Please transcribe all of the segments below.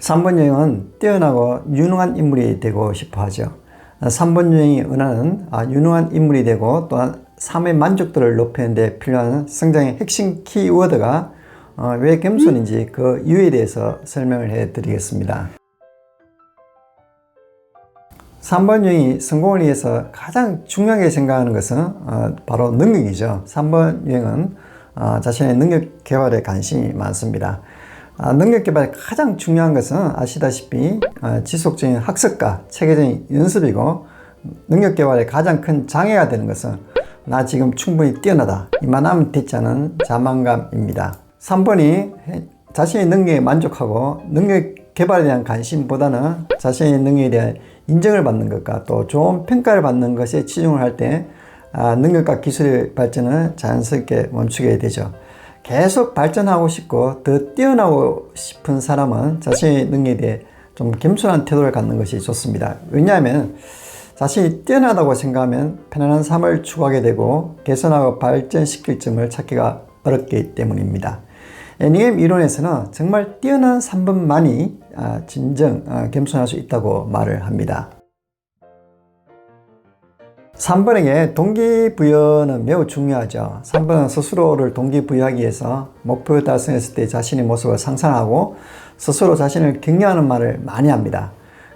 3번 유형은 뛰어나고 유능한 인물이 되고 싶어 하죠. 3번 유형이 은하는 아, 유능한 인물이 되고 또한 삶의 만족도를 높이는 데 필요한 성장의 핵심 키워드가 어, 왜 겸손인지 그 이유에 대해서 설명을 해 드리겠습니다. 3번 유형이 성공을 위해서 가장 중요하게 생각하는 것은 어, 바로 능력이죠. 3번 유형은 어, 자신의 능력 개발에 관심이 많습니다. 아, 능력 개발에 가장 중요한 것은 아시다시피 어, 지속적인 학습과 체계적인 연습이고 능력 개발에 가장 큰 장애가 되는 것은 나 지금 충분히 뛰어나다 이만하면 않은 자만감입니다. 3번이 자신의 능력에 만족하고 능력 개발에 대한 관심보다는 자신의 능력에 대한 인정을 받는 것과 또 좋은 평가를 받는 것에 치중을 할때 아, 능력과 기술의 발전은 자연스럽게 멈추게 되죠. 계속 발전하고 싶고 더 뛰어나고 싶은 사람은 자신의 능력에 대해 좀 겸손한 태도를 갖는 것이 좋습니다. 왜냐하면 자신이 뛰어나다고 생각하면 편안한 삶을 추구하게 되고 개선하고 발전시킬 점을 찾기가 어렵기 때문입니다. 애니엠 이론에서는 정말 뛰어난 3번만이 아, 진정 아, 겸손할 수 있다고 말을 합니다. 3번에게 동기부여는 매우 중요하죠. 3번은 스스로를 동기부여하기 위해서 목표 달성했을 때 자신의 모습을 상상하고 스스로 자신을 격려하는 말을 많이 합니다.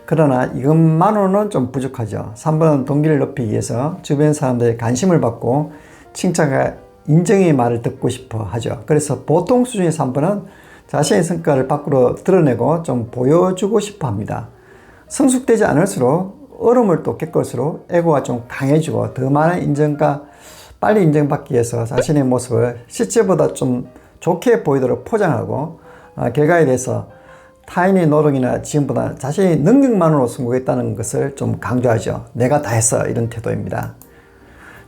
그러나 이것만으로는 좀 부족하죠. 3번은 동기를 높이기 위해서 주변 사람들의 관심을 받고 칭찬과 인정의 말을 듣고 싶어 하죠. 그래서 보통 수준의 3번은 자신의 성과를 밖으로 드러내고 좀 보여주고 싶어 합니다. 성숙되지 않을수록 얼음을 또 겪을수록 에고가 좀 강해지고 더 많은 인정과 빨리 인정받기 위해서 자신의 모습을 실제보다 좀 좋게 보이도록 포장하고 어, 결과에 대해서 타인의 노력이나 지금보다 자신의 능력만으로 성공했다는 것을 좀 강조하죠. 내가 다 했어 이런 태도입니다.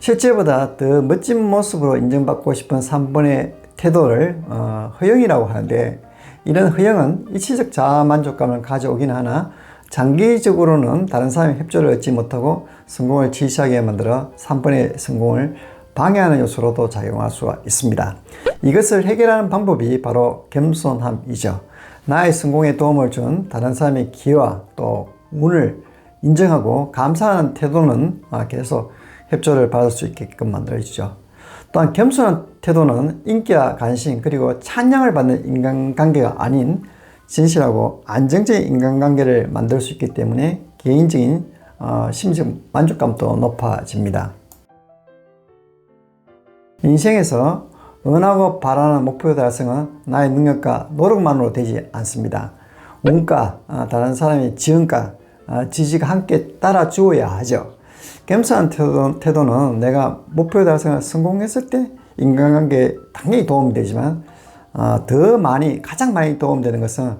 실제보다 더 멋진 모습으로 인정받고 싶은 3번의 태도를 어, 허영이라고 하는데 이런 허영은 일시적 자만족감을 가져오긴 하나 장기적으로는 다른 사람의 협조를 얻지 못하고 성공을 지시하게 만들어 3번의 성공을 방해하는 요소로도 작용할 수가 있습니다. 이것을 해결하는 방법이 바로 겸손함이죠. 나의 성공에 도움을 준 다른 사람의 기회와 또 운을 인정하고 감사하는 태도는 계속 협조를 받을 수 있게끔 만들어주죠. 또한 겸손한 태도는 인기와 관심 그리고 찬양을 받는 인간관계가 아닌 진실하고 안정적인 인간관계를 만들 수 있기 때문에 개인적인 어, 심적 만족감도 높아집니다. 인생에서 원하고 바라는 목표 달성은 나의 능력과 노력만으로 되지 않습니다. 운과 어, 다른 사람의 지원과 어, 지지가 함께 따라 주어야 하죠. 겸손한 태도, 는 내가 목표 달성을 성공했을 때 인간관계에 당연히 도움이 되지만 어, 더 많이 가장 많이 도움되는 것은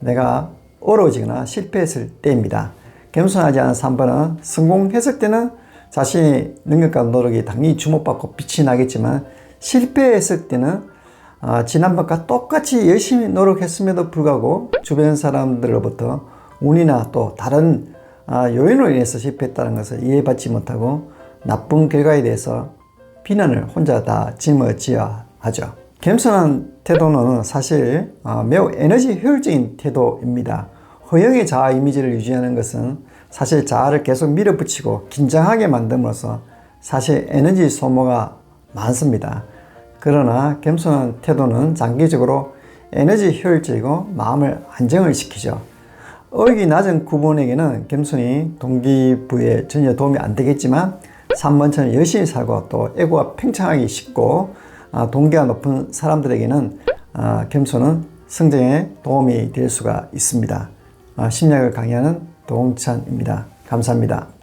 내가 어려워지거나 실패했을 때입니다. 겸손하지 않은 3번은 성공했을 때는 자신의 능력과 노력이 당연히 주목받고 빛이 나겠지만 실패했을 때는 어, 지난번과 똑같이 열심히 노력했음에도 불구하고 주변 사람들로부터 운이나 또 다른 어, 요인으로 인해서 실패했다는 것을 이해받지 못하고 나쁜 결과에 대해서 비난을 혼자 다 짊어지어야 하죠. 겸손한 태도는 사실 어, 매우 에너지 효율적인 태도입니다. 허영의 자아 이미지를 유지하는 것은 사실 자아를 계속 밀어붙이고 긴장하게 만듦으로써 사실 에너지 소모가 많습니다. 그러나 겸손한 태도는 장기적으로 에너지 효율적이고 마음을 안정을 시키죠. 어익이 낮은 구분에게는 겸손이 동기부여에 전혀 도움이 안 되겠지만 3번처럼 열심히 살고 또 애고가 팽창하기 쉽고 아, 동기가 높은 사람들에게는 아, 겸손은 성장에 도움이 될 수가 있습니다. 아, 심리학을 강의하는 동찬입니다. 감사합니다.